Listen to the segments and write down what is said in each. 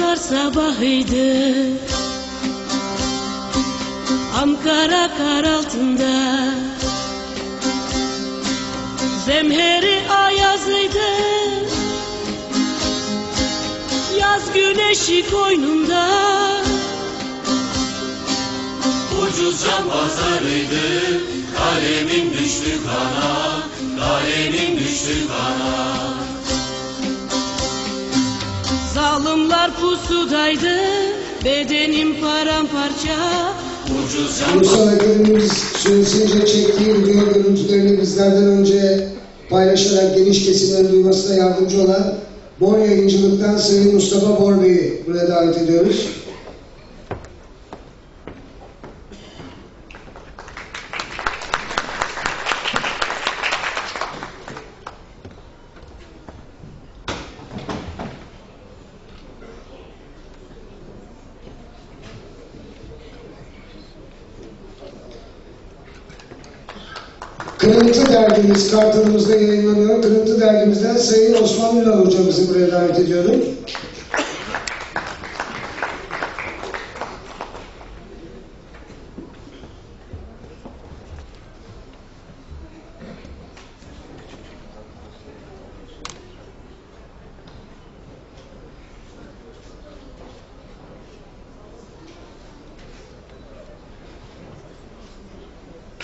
pazar sabahıydı. Ankara kar altında. Zemheri ayazıydı. Yaz güneşi koynunda. Ucuz can pazarıydı. Kalemim düştü kana Kalemim düştü kana Zalimler pusudaydı Bedenim paramparça Ucuz Ulusal Akademimiz süresince çektiği video görüntülerini bizlerden önce paylaşarak geniş kesimlerin duymasına yardımcı olan Bor Yayıncılık'tan Sayın Mustafa Bor Bey'i buraya davet ediyoruz. Kırıntı dergimiz kartalımızda yayınlanıyor. Kırıntı dergimizden Sayın Osman Ünal hocamızı buraya davet ediyorum.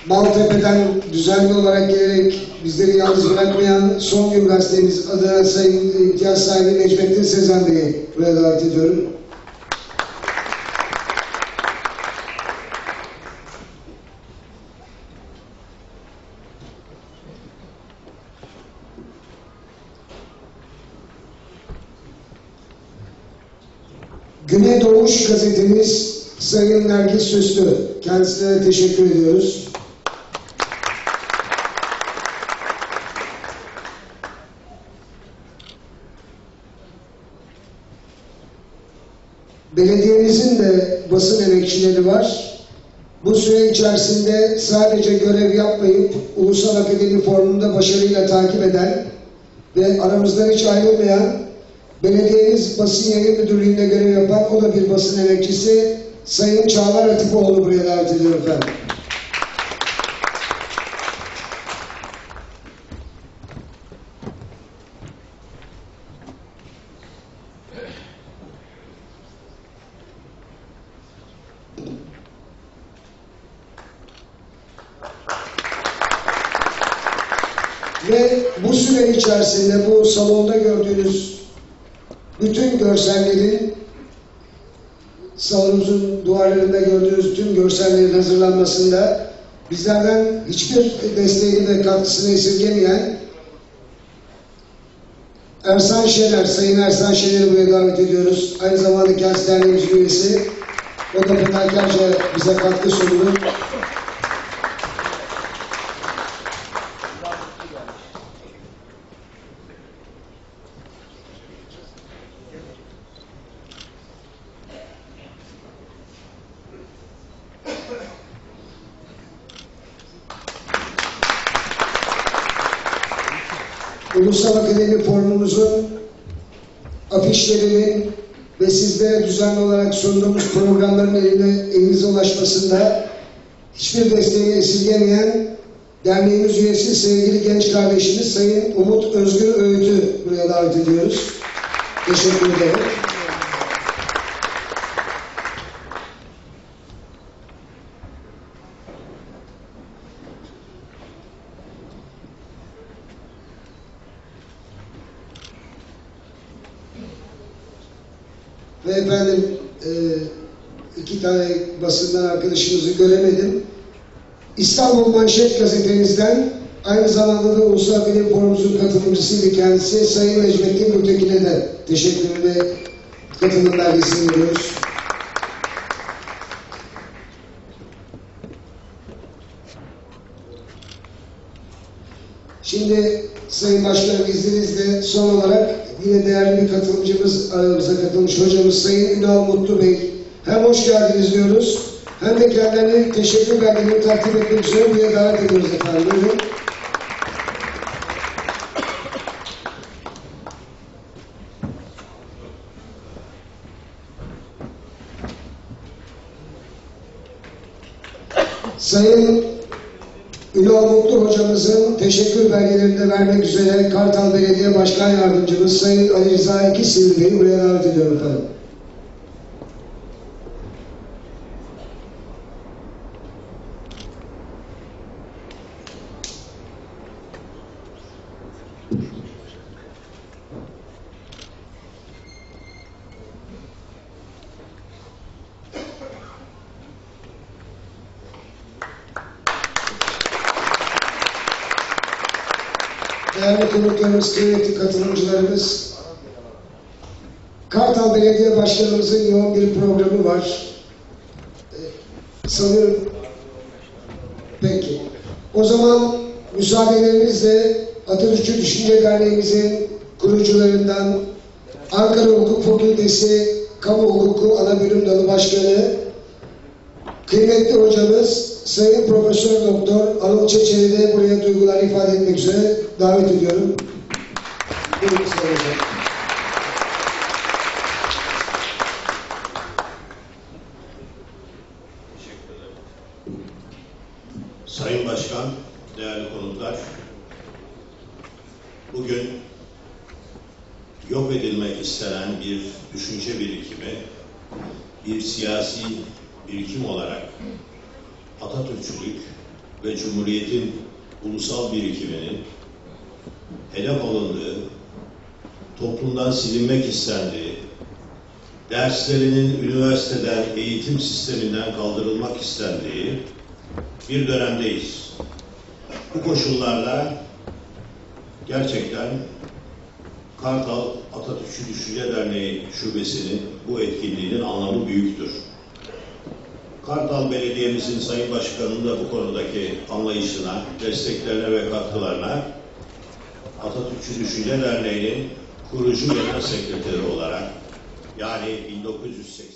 Maltepe'den düzenli olarak gelerek bizleri yalnız bırakmayan son gün gazetemiz adına Sayın İhtiyaç sahibi Necmettin Sezen Bey'i buraya davet ediyorum. Güneydoğuş gazetemiz Sayın Nergis Süslü. Kendisine teşekkür ediyoruz. Belediyemizin de basın emekçileri var. Bu süre içerisinde sadece görev yapmayıp Ulusal Akademi Forumu'nda başarıyla takip eden ve aramızdan hiç ayrılmayan belediyemiz basın yayın müdürlüğünde görev yapan o da bir basın emekçisi Sayın Çağlar Atipoğlu buraya davet ediyorum efendim. Ve bu süre içerisinde bu salonda gördüğünüz bütün görsellerin salonumuzun duvarlarında gördüğünüz tüm görsellerin hazırlanmasında bizlerden hiçbir desteğini ve katkısını esirgemeyen Ersan Şener, Sayın Ersan Şener'i buraya davet ediyoruz. Aynı zamanda kendisi derneğimizin üyesi. O da fedakarca bize katkı sundu. Ulusal Akademi Forumumuzun afişlerinin ve sizlere düzenli olarak sunduğumuz programların eline, elinize ulaşmasında hiçbir desteği esirgemeyen derneğimiz üyesi sevgili genç kardeşimiz Sayın Umut Özgür Öğüt'ü buraya davet ediyoruz. Teşekkür ederim. Ve efendim e, iki tane basından arkadaşımızı göremedim. İstanbul Manşet gazetemizden aynı zamanda da Ulusal Akademi Forumumuzun katılımcısıydı kendisi. Sayın Necmettin Gültekin'e de teşekkür ve katılım belgesini veriyoruz. Şimdi Sayın Başkanım izninizle son olarak yine değerli katılımcımız, aramıza katılmış hocamız Sayın Ünal Mutlu Bey. Hem hoş geldiniz diyoruz, hem de kendilerine teşekkür belgelerini takdim etmek üzere buraya davet ediyoruz efendim. Sayın Ünal Mutlu hocamızın teşekkür belgelerini vermek üzere Kartal Belediye Başkan Yardımcımız Sayın Ali Rıza Ekisivri Bey'i buraya davet ediyorum efendim. Değerli konuklarımız, kıymetli katılımcılarımız, Kartal Belediye Başkanımızın yoğun bir programı var. Ee, Sanırım peki. O zaman müsaadelerinizle Atatürkçü Düşünce Derneğimizin kurucularından Ankara Hukuk Fakültesi Kamu Hukuku Ana Bölüm Dalı Başkanı Kıymetli hocamız Sayın Profesör Doktor Anıl Çeçen'i de buraya duygular ifade etmek üzere davet ediyorum. Sayın Başkan, değerli konuklar, bugün yok edilmek istenen bir düşünce birikimi, bir siyasi birikim olarak Atatürkçülük ve Cumhuriyet'in ulusal birikiminin hedef alındığı, toplumdan silinmek istendiği, derslerinin üniversiteden, eğitim sisteminden kaldırılmak istendiği bir dönemdeyiz. Bu koşullarda gerçekten Kartal Atatürkçü Düşünce Derneği Şubesi'nin bu etkinliğinin anlamı büyüktür. Kartal Belediye'mizin Sayın Başkanı'nın da bu konudaki anlayışına, desteklerine ve katkılarına Atatürkçü Düşünce Derneği'nin kurucu genel sekreteri olarak yani 1980